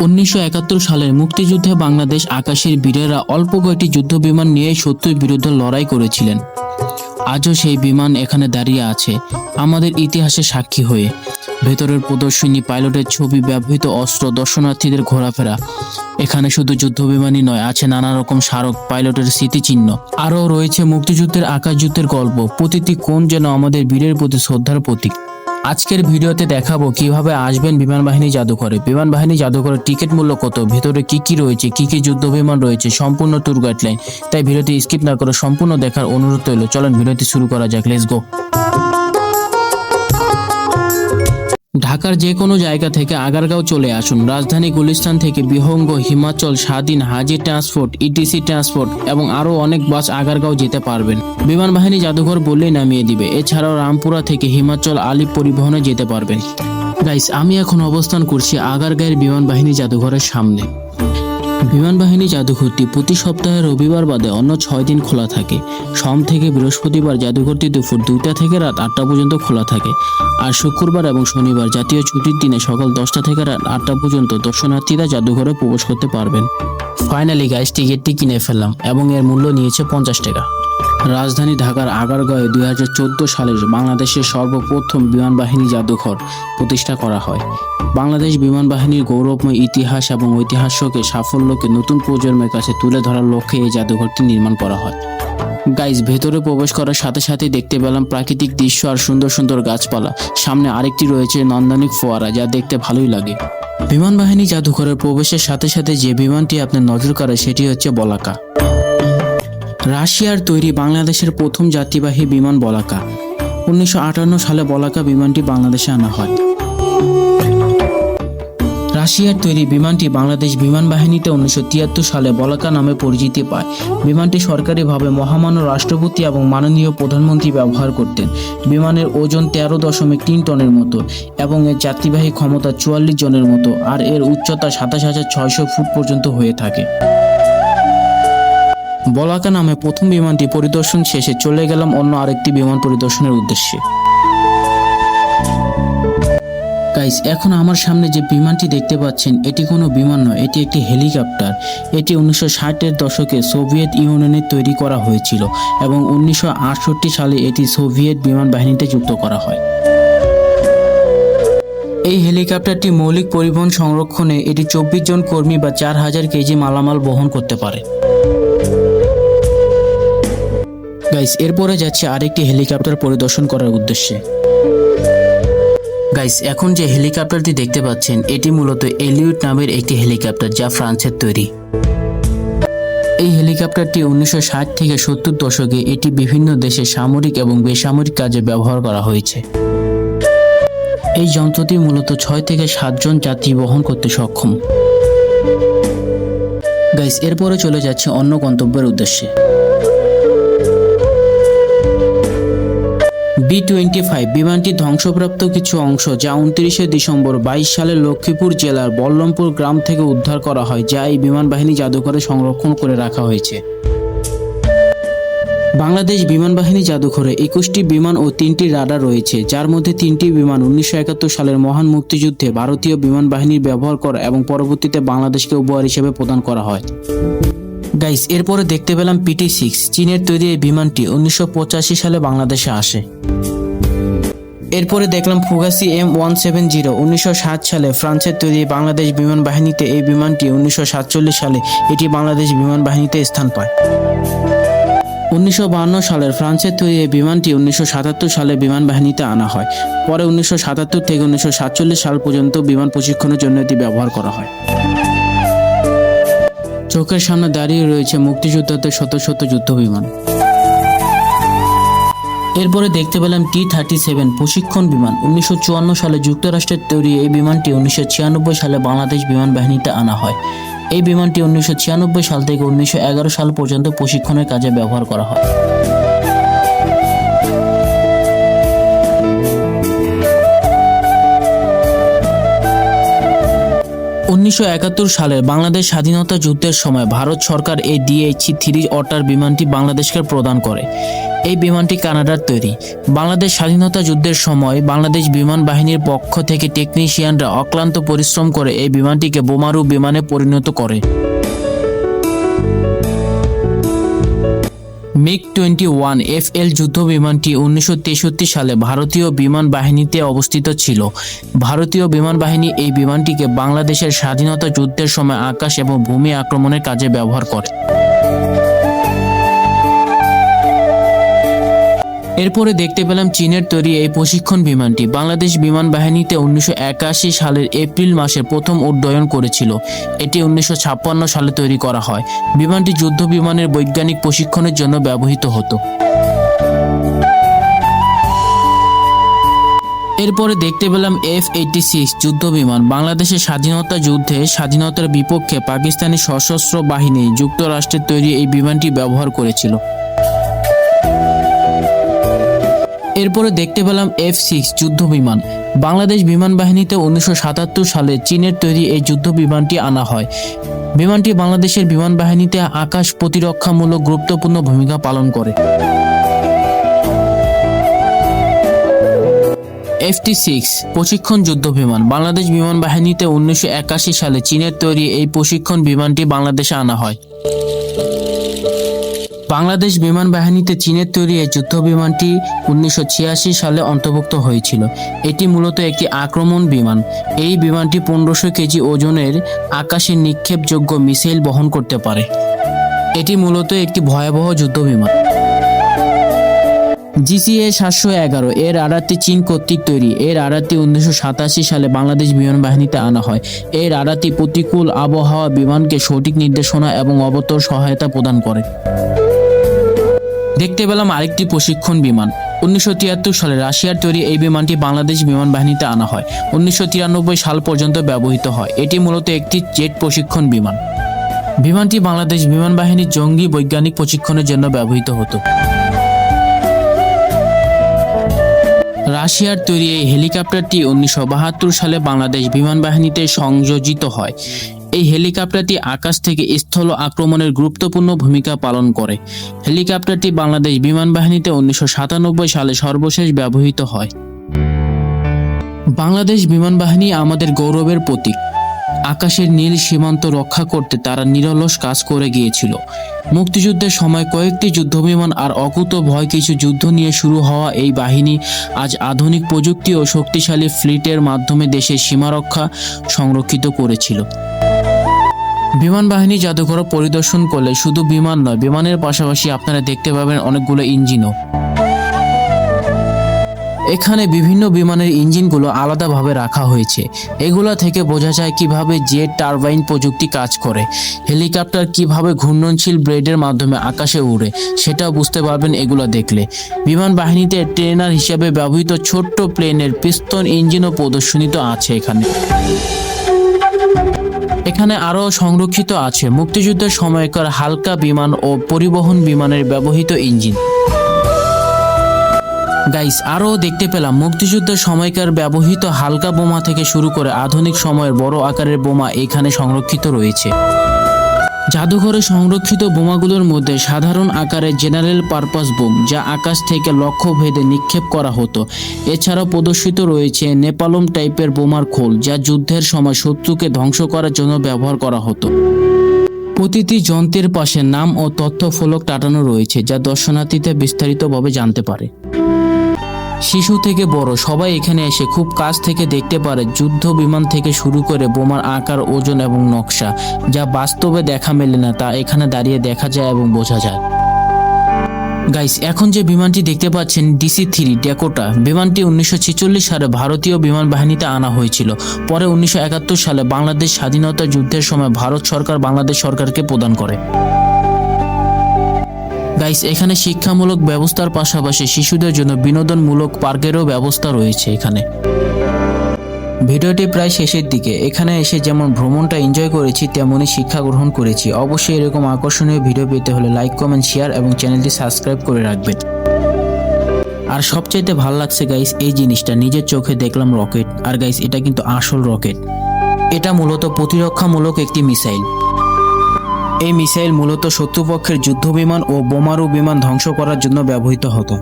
উনিশশো একাত্তর সালের মুক্তিযুদ্ধে বাংলাদেশ আকাশের বীরেরা অল্প কয়েকটি যুদ্ধ বিমান নিয়ে শত্রুর বিরুদ্ধে লড়াই করেছিলেন। আজও সেই বিমান এখানে দাঁড়িয়ে আছে, আমাদের ইতিহাসে সাক্ষী হয়ে। ভেতরের প্রদর্শনী পাইলটের ছবি ব্যবহৃত অস্ত্র দর্শনার্থীদের ঘোরাফেরা। এখানে শুধু যুদ্ধ বিমানই নয়, আছে নানা রকম স্মারক, পাইলটের স্মৃতিচিহ্ন। আরও রয়েছে মুক্তিযুদ্ধের আকাশ যুদ্ধের গল্প, প্রতিটি কোণ যেন আমাদের বীরের প্রতি শ্রদ্ধার প্রতীক। আজকের ভিডিওতে দেখাবো কীভাবে আসবেন বিমান বাহিনী জাদুঘরে। বিমান বাহিনী জাদুঘরের টিকিট মূল্য কত? ভেতরে কি কি রয়েছে? কি কি যুদ্ধ বিমান রয়েছে? সম্পূর্ণ ট্যুর গাইডলাইন তাই ভিডিওটি স্কিপ না করে সম্পূর্ণ দেখার অনুরোধ রইল। চলেন ভিডিওটি শুরু করা যাক। লেটস গো ঢাকার যে কোনো জায়গা থেকে আগারগাঁও চলে আসুন। রাজধানী গুলিস্তান থেকে বিহঙ্গ হিমাচল, স্বাধীন হাজি ট্রান্সপোর্ট, ইটিসি ট্রান্সপোর্ট এবং আরও অনেক বাস আগারগাঁও যেতে পারবেন। বিমান বাহিনী জাদুঘর বললেই নামিয়ে দিবে। এছাড়াও রামপুরা থেকে হিমাচল আলিপ পরিবহনে যেতে পারবেন। গাইস আমি এখন অবস্থান করছি আগারগাঁয়ের বিমান বাহিনী জাদুঘরের সামনে। বিমান বাহিনী জাদুঘরটি প্রতি সপ্তাহে রবিবার বাদে অন্য ছয় দিন খোলা থাকে। সোম থেকে বৃহস্পতিবার জাদুঘরটি দুপুর দুইটা থেকে রাত আটটা পর্যন্ত খোলা থাকে। আর শুক্রবার এবং শনিবার জাতীয় ছুটির দিনে সকাল দশটা থেকে রাত আটটা পর্যন্ত দর্শনার্থীরা জাদুঘরে প্রবেশ করতে পারবেন। ফাইনালি গাইস টিকিটটি কিনে ফেললাম এবং এর মূল্য নিয়েছে পঞ্চাশ টাকা। রাজধানী ঢাকার আগারগাঁয়ে দুই সালের বাংলাদেশের সর্বপ্রথম বিমান বাহিনী জাদুঘর প্রতিষ্ঠা করা হয়। বাংলাদেশ বিমান বাহিনীর গৌরবময় ইতিহাস এবং ঐতিহাস্যকে সাফল্যকে নতুন প্রজন্মের কাছে তুলে ধরার লক্ষ্যে এই জাদুঘরটি নির্মাণ করা হয়। গাইজ, ভেতরে প্রবেশ করার সাথে সাথে দেখতে পেলাম প্রাকৃতিক দৃশ্য আর সুন্দর সুন্দর গাছপালা। সামনে আরেকটি রয়েছে নন্দনিক ফোয়ারা, যা দেখতে ভালোই লাগে। বিমান বাহিনী জাদুঘরের প্রবেশের সাথে সাথে যে বিমানটি আপনার নজর কাড়ে, সেটি হচ্ছে বলাকা। রাশিয়ার তৈরি বাংলাদেশের প্রথম যাত্রীবাহী বিমান বলাকা। উনিশশো আটান্ন সালে বলাকা বিমানটি বাংলাদেশে আনা হয়। রাশিয়ার তৈরি বিমানটি বাংলাদেশ বিমান বাহিনীতে উনিশশো তিয়াত্তর সালে বলাকা নামে পরিচিতি পায়। বিমানটি সরকারিভাবে মহামান্য রাষ্ট্রপতি এবং মাননীয় প্রধানমন্ত্রী ব্যবহার করতেন। বিমানের ওজন তেরো দশমিক তিন টনের মতো এবং এর যাত্রীবাহী ক্ষমতা চুয়াল্লিশ জনের মতো, আর এর উচ্চতা সাতাশ হাজার ছয়শো ফুট পর্যন্ত হয়ে থাকে। বলাকা নামে প্রথম বিমানটি পরিদর্শন শেষে চলে গেলাম অন্য আরেকটি বিমান পরিদর্শনের উদ্দেশ্যে। গাইস এখন আমার সামনে যে বিমানটি দেখতে পাচ্ছেন, এটি কোনো বিমান নয়, এটি একটি হেলিকপ্টার। এটি উনিশশো ষাটের দশকে সোভিয়েত ইউনিয়নে তৈরি করা হয়েছিল এবং উনিশশো আটষট্টি সালে এটি সোভিয়েত বিমান বাহিনীতে যুক্ত করা হয়। এই হেলিকপ্টারটি মৌলিক পরিবহন সংরক্ষণে এটি চব্বিশ জন কর্মী বা চার হাজার কেজি মালামাল বহন করতে পারে। গাইস এরপরে যাচ্ছে আরেকটি হেলিকপ্টার পরিদর্শন করার উদ্দেশ্যে। গাইস এখন যে হেলিকপ্টারটি দেখতে পাচ্ছেন, এটি মূলত এলিউট নামের একটি হেলিকপ্টার যা ফ্রান্সের তৈরি। এই হেলিকপ্টারটি উনিশশো ষাট থেকে সত্তর দশকে এটি বিভিন্ন দেশে সামরিক এবং বেসামরিক কাজে ব্যবহার করা হয়েছে। এই যন্ত্রটি মূলত ছয় থেকে সাতজন যাত্রী বহন করতে সক্ষম। গাইস এরপরে চলে যাচ্ছে অন্য গন্তব্যের উদ্দেশ্যে। বি টোয়েন্টি ফাইভ বিমানটি ধ্বংসপ্রাপ্ত কিছু অংশ যা উনত্রিশে ডিসেম্বর বাইশ সালে লক্ষ্মীপুর জেলার বল্লমপুর গ্রাম থেকে উদ্ধার করা হয়, যা এই বিমান বাহিনী জাদুঘরে সংরক্ষণ করে রাখা হয়েছে। বাংলাদেশ বিমান বাহিনী জাদুঘরে একুশটি বিমান ও তিনটি রাডার রয়েছে, যার মধ্যে তিনটি বিমান উনিশশো একাত্তর সালের মহান মুক্তিযুদ্ধে ভারতীয় বিমান বাহিনীর ব্যবহার করা এবং পরবর্তীতে বাংলাদেশকে উপহার হিসেবে প্রদান করা হয়। গাইস এরপরে দেখতে পেলাম পিটি সিক্স চীনের তৈরি এই বিমানটি উনিশশো পঁচাশি সালে বাংলাদেশে আসে। এরপরে দেখলাম Fouga C M one seven zero উনিশশো ষাট সালে ফ্রান্সের তৈরি বাংলাদেশ বিমান বাহিনীতে এই বিমানটি উনিশশো সাতচল্লিশ সালে এটি বাংলাদেশ বিমান বাহিনীতে স্থান পায়। উনিশশো সালের ফ্রান্সের তৈরি এই বিমানটি উনিশশো সাতাত্তর সালে বিমান বাহিনীতে আনা হয়। পরে উনিশশো সাতাত্তর থেকে উনিশশো সাতচল্লিশ সাল পর্যন্ত বিমান প্রশিক্ষণের জন্য এটি ব্যবহার করা হয়। চোখের সামনে দাঁড়িয়ে রয়েছে মুক্তিযোদ্ধাদের শত শত যুদ্ধ বিমান এরপরে দেখতে পেলাম টি থার্টি সেভেন প্রশিক্ষণ বিমান। উনিশশো চুয়ান্ন সালে যুক্তরাষ্ট্রের তৈরি এই বিমানটি উনিশশো ছিয়ানব্বই সালে বাংলাদেশ বিমান বাহিনীতে আনা হয়। এই বিমানটি উনিশশো ছিয়ানব্বই সাল থেকে উনিশশো এগারো সাল পর্যন্ত প্রশিক্ষণের কাজে ব্যবহার করা হয়। উনিশশো একাত্তর সালে বাংলাদেশ স্বাধীনতা যুদ্ধের সময় ভারত সরকার এই ডিএইচ থ্রি অটার বিমানটি বাংলাদেশকে প্রদান করে। এই বিমানটি কানাডার তৈরি। বাংলাদেশ স্বাধীনতা যুদ্ধের সময় বাংলাদেশ বিমান বাহিনীর পক্ষ থেকে টেকনিশিয়ানরা অক্লান্ত পরিশ্রম করে এই বিমানটিকে বোমারু বিমানে পরিণত করে। MiG twenty one F L যুদ্ধ বিমানটি উনিশশো তেষট্টি সালে ভারতীয় বিমান বাহিনীতে অবস্থিত ছিল। ভারতীয় বিমান বাহিনী এই বিমানটিকে বাংলাদেশের স্বাধীনতা যুদ্ধের সময় আকাশ এবং ভূমি আক্রমণের কাজে ব্যবহার করে। এরপরে দেখতে পেলাম চীনের তৈরি এই প্রশিক্ষণ বিমানটি। বাংলাদেশ বিমান বাহিনীতে উনিশশো একাশি সালের এপ্রিল মাসে প্রথম উড্ডয়ন করেছিল। এটি উনিশশো ছাপ্পান্ন সালে তৈরি করা হয়। বিমানটি যুদ্ধ বিমানের বৈজ্ঞানিক প্রশিক্ষণের জন্য ব্যবহৃত হতো। এরপরে দেখতে পেলাম এফ এইটি সিক্স যুদ্ধ বিমান। বাংলাদেশের স্বাধীনতা যুদ্ধে স্বাধীনতার বিপক্ষে পাকিস্তানি সশস্ত্র বাহিনী যুক্তরাষ্ট্রের তৈরি এই বিমানটি ব্যবহার করেছিল। এরপরে দেখতে পেলাম এফ সিক্স যুদ্ধ বিমান বাংলাদেশ বিমান বাহিনীতে উনিশশো সাতাত্তর সালে চীনের তৈরি এই যুদ্ধ বিমানটি আনা হয়। বিমানটি বাংলাদেশের বিমান বাহিনীতে আকাশ প্রতিরক্ষামূলক গুরুত্বপূর্ণ ভূমিকা পালন করে। এফটি সিক্স প্রশিক্ষণ যুদ্ধ বিমান বাংলাদেশ বিমান বাহিনীতে উনিশশো একাশি সালে চীনের তৈরি এই প্রশিক্ষণ বিমানটি বাংলাদেশে আনা হয়। বাংলাদেশ বিমান বাহিনীতে চীনের তৈরি এই যুদ্ধ বিমানটি উনিশশো ছিয়াশি সালে অন্তর্ভুক্ত হয়েছিল। এটি মূলত একটি আক্রমণ বিমান। এই বিমানটি পনেরোশো কেজি ওজনের আকাশে নিক্ষেপযোগ্য মিসাইল বহন করতে পারে। এটি মূলত একটি ভয়াবহ যুদ্ধ বিমান। জিসিএ সাতশো এগারো এর আড়ারটি চীন কর্তৃক তৈরি। এর আড়ারটি উনিশশো সাতাশি সালে বাংলাদেশ বিমান বাহিনীতে আনা হয়। এর আড়ারটি প্রতিকূল আবহাওয়া বিমানকে সঠিক নির্দেশনা এবং অবতর সহায়তা প্রদান করে। দেখতে পেলাম আরেকটি প্রশিক্ষণ বিমান। উনিশশো তিয়াত্তর সালে রাশিয়ার তৈরি এই বিমানটি বাংলাদেশ বিমান বাহিনীতে আনা হয়। উনিশশো তিরানব্বই সাল পর্যন্ত ব্যবহৃত হয়। এটি মূলত একটি জেট প্রশিক্ষণ বিমান। বিমানটি বাংলাদেশ বিমান বাহিনীর জঙ্গি বৈজ্ঞানিক প্রশিক্ষণের জন্য ব্যবহৃত হতো। রাশিয়ার তৈরি এই হেলিকপ্টারটি উনিশশো বাহাত্তর সালে বাংলাদেশ বিমান বাহিনীতে সংযোজিত হয়। এই হেলিকপ্টারটি আকাশ থেকে স্থল আক্রমণের গুরুত্বপূর্ণ ভূমিকা পালন করে। হেলিকপ্টারটি বাংলাদেশ বিমান বাহিনীতে উনিশশো সাতানব্বই সালে সর্বশেষ ব্যবহৃত হয়। বাংলাদেশ বিমান বাহিনী আমাদের গৌরবের প্রতীক। আকাশের নীল সীমান্ত রক্ষা করতে তারা নিরলস কাজ করে গিয়েছিল। মুক্তিযুদ্ধের সময় কয়েকটি যুদ্ধবিমান আর অকুত ভয় কিছু যুদ্ধ নিয়ে শুরু হওয়া এই বাহিনী আজ আধুনিক প্রযুক্তি ও শক্তিশালী ফ্লিটের মাধ্যমে দেশের সীমারক্ষা সংরক্ষিত করেছিল। বিমান বাহিনী জাদুঘর পরিদর্শন করলে শুধু বিমান নয়, বিমানের পাশাপাশি আপনারা দেখতে পাবেন অনেকগুলো ইঞ্জিনও। এখানে বিভিন্ন বিমানের ইঞ্জিনগুলো আলাদাভাবে রাখা হয়েছে। এগুলা থেকে বোঝা যায় কীভাবে জেট টারবাইন প্রযুক্তি কাজ করে, হেলিকপ্টার কীভাবে ঘূর্ণনশীল ব্লেডের মাধ্যমে আকাশে উড়ে, সেটাও বুঝতে পারবেন এগুলো দেখলে। বিমান বাহিনীতে ট্রেনার হিসেবে ব্যবহৃত ছোট্ট প্লেনের পিস্তন ইঞ্জিনও প্রদর্শনিত আছে এখানে। এখানে আরও সংরক্ষিত আছে মুক্তিযুদ্ধের সময়কার হালকা বিমান ও পরিবহন বিমানের ব্যবহৃত ইঞ্জিন। গাইস, আরও দেখতে পেলাম মুক্তিযুদ্ধের সময়কার ব্যবহৃত হালকা বোমা থেকে শুরু করে আধুনিক সময়ের বড় আকারের বোমা এখানে সংরক্ষিত রয়েছে। জাদুঘরে সংরক্ষিত বোমাগুলোর মধ্যে সাধারণ আকারের জেনারেল পারপাস বোম, যা আকাশ থেকে লক্ষ্য ভেদে নিক্ষেপ করা হতো। এছাড়াও প্রদর্শিত রয়েছে নেপালম টাইপের বোমার খোল, যা যুদ্ধের সময় শত্রুকে ধ্বংস করার জন্য ব্যবহার করা হতো। প্রতিটি যন্ত্রের পাশে নাম ও তথ্য ফলক টাটানো রয়েছে, যা দর্শনার্থীদের বিস্তারিতভাবে জানতে পারে। শিশু থেকে বড়, সবাই এখানে এসে খুব কাছ থেকে দেখতে পারে যুদ্ধ বিমান থেকে শুরু করে বোমার আকার, ওজন এবং নকশা, যা বাস্তবে দেখা মেলে না, তা এখানে দাঁড়িয়ে দেখা যায় এবং বোঝা যায়। গাইস এখন যে বিমানটি দেখতে পাচ্ছেন ডিসি থ্রি ডেকোটা বিমানটি উনিশশো ছেচল্লিশ সালে ভারতীয় বিমান বাহিনীতে আনা হয়েছিল। পরে উনিশশো একাত্তর সালে বাংলাদেশ স্বাধীনতা যুদ্ধের সময় ভারত সরকার বাংলাদেশ সরকারকে প্রদান করে। গাইস এখানে শিক্ষামূলক ব্যবস্থার পাশাপাশি শিশুদের জন্য বিনোদনমূলক পার্কেরও ব্যবস্থা রয়েছে এখানে। ভিডিওটি প্রায় শেষের দিকে। এখানে এসে যেমন ভ্রমণটা এনজয় করেছি, তেমনই শিক্ষা গ্রহণ করেছি। অবশ্যই এরকম আকর্ষণীয় ভিডিও পেতে হলে লাইক কমেন্ট শেয়ার এবং চ্যানেলটি সাবস্ক্রাইব করে রাখবেন। আর সবচাইতে ভালো লাগছে গাইস এই জিনিসটা নিজের চোখে দেখলাম রকেট আর গাইস এটা কিন্তু আসল রকেট এটা মূলত প্রতিরক্ষামূলক একটি মিসাইল এই মিসাইল মূলত শত্রুপক্ষের যুদ্ধ বিমান ও বোমারু বিমান ধ্বংস করার জন্য ব্যবহৃত হতো।